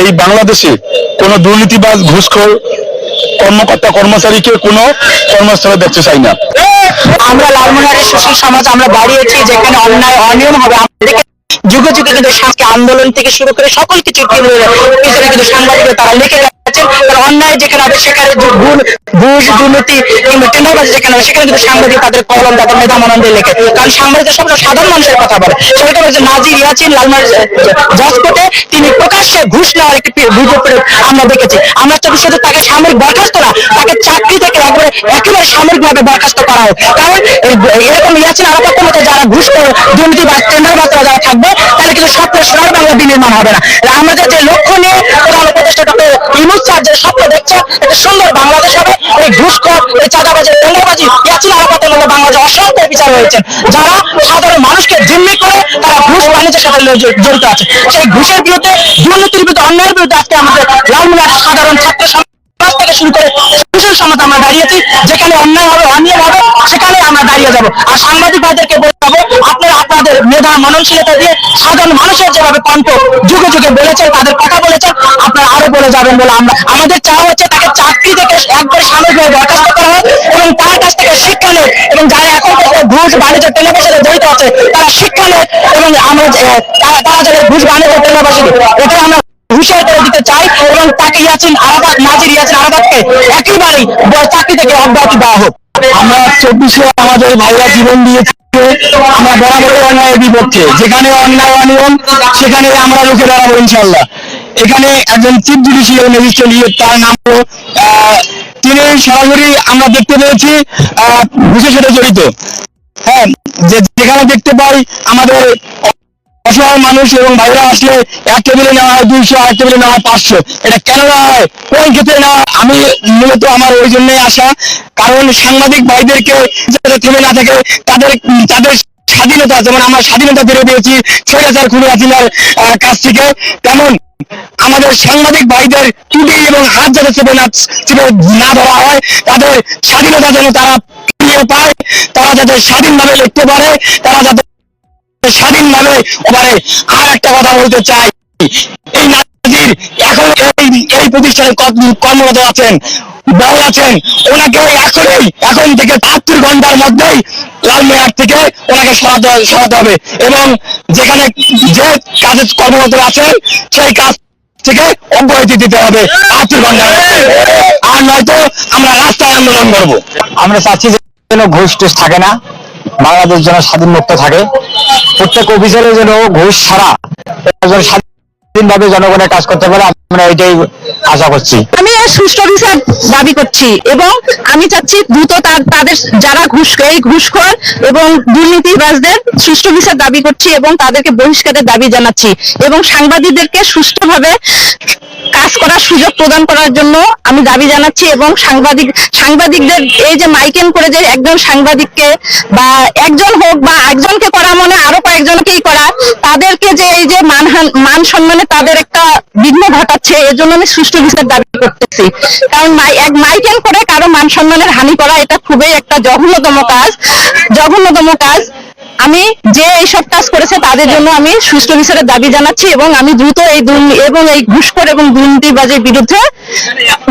এই বাংলাদেশে কোনো দুর্নীতিবাজ, ঘুষখোর, কর্মকর্তা কর্মচারীকে কোনো কর্মস্থলে দেখতে চাই না। আমরা লালমনিরহাটের সুশীল সমাজ, আমরা বাড়িয়েছি যেখানে অন্যায়, অনিয়ম হবে। যুগে যুগে কিন্তু আন্দোলন থেকে শুরু করে সকল কিছু পিছনে কিন্তু সাংবাদিকরা তারা লিখে গেছেন অন্যায় যেখানে হবে, সেখানে ভুল ঘুষ দুর্নীতি কিংবা টেন্ডারবাজি যেখানে হবে, সেখানে কিন্তু সাংবাদিক তাদের কলম, তাদের মেধা মনন্দে লেখে। কারণ সাংবাদিকরা সবসময় সাধারণ মানুষের কথা বলে। সেরকম যে নাজির ইয়াচিন লালমার জজকোর্টে তিনি প্রকাশ্যে ঘুষ নেওয়ার একটি করে আমরা দেখেছি। আমরা চাই শুধু তাকে সাময়িক বরখাস্ত না, তাকে চাকরি থেকে একবারে, একেবারে সাময়িকভাবে বরখাস্ত করা হোক। কারণ এরকম ইয়াচিন আরাফাতের মতো যারা ঘুষ করে, দুর্নীতি বা টেন্ডার বার্তা যারা থাকবে তাহলে কিন্তু স্বপ্ন সোনার বাংলা বিনির্মাণ হবে না। আমাদের যে লক্ষ্য নিয়ে প্রধান ইমুজ স্যার যে স্বপ্ন দেখছে সুন্দর বাংলাদেশ হবে। এই ঘুষখোর এই চাঁদাবাজি টেন্ডারবাজি ইয়াচিন আরাফাতের মতো বাংলাদেশে অসংখ্য বিচার হয়েছে। যারা সাধারণ মানুষকে জিম্মি করে তারা ঘুষ বাণিজ্যের সাথে জড়িত আছে। সেই ঘুষের বিরুদ্ধে, দুর্নীতির বিরুদ্ধে, অন্যায়ের বিরুদ্ধে আজকে আমাদের লালমিনার সাধারণ ছাত্র সমাজ থেকে শুরু করে সুশীল সমাজ আমরা দাঁড়িয়েছি, যেখানে অন্যায় হবে অনিয়ম হবে সেখানে আমরা দাঁড়িয়ে যাব। আর সাংবাদিক ভাইদেরকে বলতে আপনারা আপনাদের মেধা, মননশীলতা দিয়ে সাধারণ মানুষের যেভাবে কণ্ঠ যুগে যুগে বলেছেন, তাদের কথা বলেছেন বলে যাবেন বলে আমরা আমাদের চাওয়া হচ্ছে তাকে চাকরি থেকে একবার সাময়িকভাবে বরখাস্ত করা হোক এবং তার কাছ থেকে শিক্ষা নেয়, এবং যারা এখন ঘুষ, বাণিজ্য টেলিভিশনে জড়িত আছে, তারা শিক্ষা নেয়, এবং আমরা তারা যারা ঘুষ, বাণিজ্য টেলিভিশনে এটা আমরা হুঁশিয়ার করে দিতে চাই, এবং তাকে ইয়াছিন আরাফাত, নাজির ইয়াছিন আরাফাতকে একেবারেই চাকরি থেকে অব্যাহতি দেওয়া হোক। আমরা চব্বিশে আমাদের ভাইরা জীবন দিয়েছে, আমরা বরাবর অন্যায়ের বিপক্ষে, যেখানে অন্যায় অনিয়ম সেখানে আমরা রুখে দাঁড়াবো ইনশাল্লাহ এখানে একজন চিফ জুডিশিয়াল ম্যাজিস্ট্রেট তার নাম হলো, তিনি সরাসরি আমরা দেখতে পেয়েছি ঘুষের সাথে জড়িত। হ্যাঁ যে যেখানে দেখতে পাই আমাদের অসহায় মানুষ এবং ভাইরা আসলে এক টেবিলে নেওয়া হয় দুইশো আর টেবিলে নেওয়া হয় পাঁচশো। এটা কেন নেওয়া হয়? কোন ক্ষেত্রে নেওয়া আমি মূলত আমার ওই জন্যই আসা। কারণ সাংবাদিক ভাইদেরকে যাতে থেমে না থাকে তাদের তাদের স্বাধীনতা যেমন আমরা স্বাধীনতা ফিরে পেয়েছি স্বৈরাচার খুনি হাসিনার আহ, কাছ থেকে তেমন আমাদের সাংবাদিক ভাইদের টুটি এবং হাত যাতে চেপে না চেপে না ধরা হয়। তাদের স্বাধীনতা যেন তারা পায়, তারা যাতে স্বাধীনভাবে লিখতে পারে, তারা যাতে স্বাধীনভাবে পারে আর একটা কথা বলতে চাই। এই নাজির এখন এই এই প্রতিষ্ঠানে কর্মরত আছেন, বড় আছেন। ওনাকে এখনই, এখন থেকে বাহাত্তর ঘণ্টার মধ্যেই থেকে ওনাকে সরাতে সরাতে হবে। এবং যেখানে যে কাজে কর্মরত আছেন, সেই কাজ থেকে অব্যাহতি দিতে হবে ঘণ্টার আর নয়তো আমরা রাস্তায় আন্দোলন করব। আমরা চাচ্ছি যেন ঘুষ টুস থাকে না, বাংলাদেশ যেন স্বাধীন মুক্ত থাকে। প্রত্যেক অফিসারে যেন ঘুষ ছাড়া যেন স্বাধীনভাবে জনগণের কাজ করতে পারে। আমরা এটাই আশা করছি। আমি সুষ্ঠু বিচার দাবি করছি এবং আমি চাচ্ছি দ্রুত তাদের যারা ঘুষ এই ঘুষখোর এবং দুর্নীতিবাজদের সুষ্ঠু বিচার দাবি করছি এবং তাদেরকে বহিষ্কারের দাবি জানাচ্ছি এবং সাংবাদিকদেরকে সুষ্ঠুভাবে কাজ করার সুযোগ প্রদান করার জন্য আমি দাবি জানাচ্ছি এবং সাংবাদিক সাংবাদিকদের এই যে মাইকেন করে যে একজন সাংবাদিককে বা একজন হোক বা একজনকে করা মনে আরও কয়েকজনকেই করা, তাদেরকে যে এই যে মানহান মান সম্মানে তাদের একটা বিঘ্ন ঘটাচ্ছে এজন্য আমি সুষ্ঠু বিচার দাবি করতেছি। কারণ এক মাইকেন করে কারও মান সম্মানের হানি করা, এটা খুবই একটা জঘন্যতম কাজ। জঘন্যতম কাজ। আমি যে এইসব কাজ করেছে, তাদের জন্য আমি সুষ্ঠু বিচারের দাবি জানাচ্ছি এবং আমি দ্রুত এই এবং এই ঘুষখোর এবং দুর্নীতিবাজের বিরুদ্ধে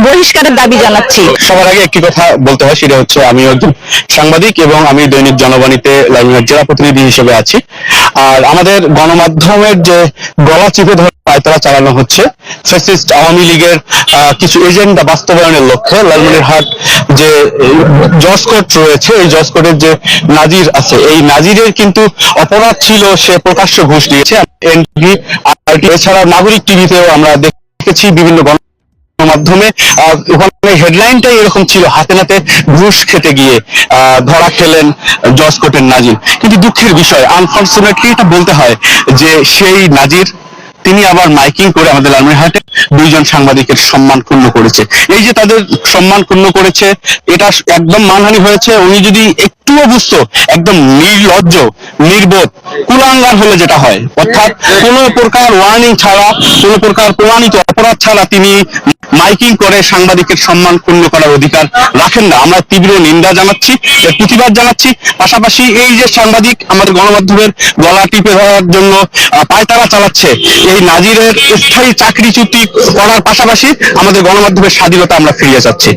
বহিষ্কারের দাবি জানাচ্ছি। সবার আগে একটি কথা বলতে হয়, সেটা হচ্ছে আমি একজন সাংবাদিক এবং আমি দৈনিক জনবাণীতে জেলা প্রতিনিধি হিসেবে আছি। আর আমাদের গণমাধ্যমের যে গলা চিপে ধরে পায়তারা চালানো হচ্ছে ফ্যাসিস্ট আওয়ামী লীগের কিছু এজেন্ডা বাস্তবায়নের লক্ষ্যে লালমনিরহাট যে জজ কোর্ট রয়েছে, এই জজ কোর্টের যে নাজির আছে, এই নাজিরের কিন্তু অপরাধ ছিল সে প্রকাশ্য ঘুষ দিয়েছে। এনটিভি এছাড়া নাগরিক টিভিতেও আমরা দেখেছি বিভিন্ন মাধ্যমে ওখানে হেডলাইনটাই এরকম ছিল, হাতে নাতে ঘুষ খেতে গিয়ে ধরা খেলেন জজ কোর্টের নাজির। কিন্তু দুঃখের বিষয়, আনফর্চুনেটলি এটা বলতে হয় যে সেই নাজির তিনি আবার মাইকিং করে আমাদের লালমনিরহাটে দুইজন সাংবাদিকের সম্মান ক্ষুণ্ণ করেছে। এই যে তাদের সম্মান ক্ষুণ্ণ করেছে, এটা একদম মানহানি হয়েছে। উনি যদি একটুও বুঝতো, একদম নির্লজ্জ, নির্বোধ কুলাঙ্গার হলে যেটা হয়, অর্থাৎ কোনো প্রকার ওয়ার্নিং ছাড়া, কোনো প্রকার প্রমাণিত অপরাধ ছাড়া তিনি মাইকিং করে সাংবাদিকের সম্মান ক্ষুণ্ণ করার অধিকার রাখেন না। আমরা তীব্র নিন্দা জানাচ্ছি প্রতিবাদ জানাচ্ছি। পাশাপাশি এই যে সাংবাদিক আমাদের গণমাধ্যমের গলা টিপে ধরার জন্য পায়তারা চালাচ্ছে, এই নাজিরের স্থায়ী চাকরিচ্যুতি করার পাশাপাশি আমাদের গণমাধ্যমের স্বাধীনতা আমরা ফিরিয়ে যাচ্ছি।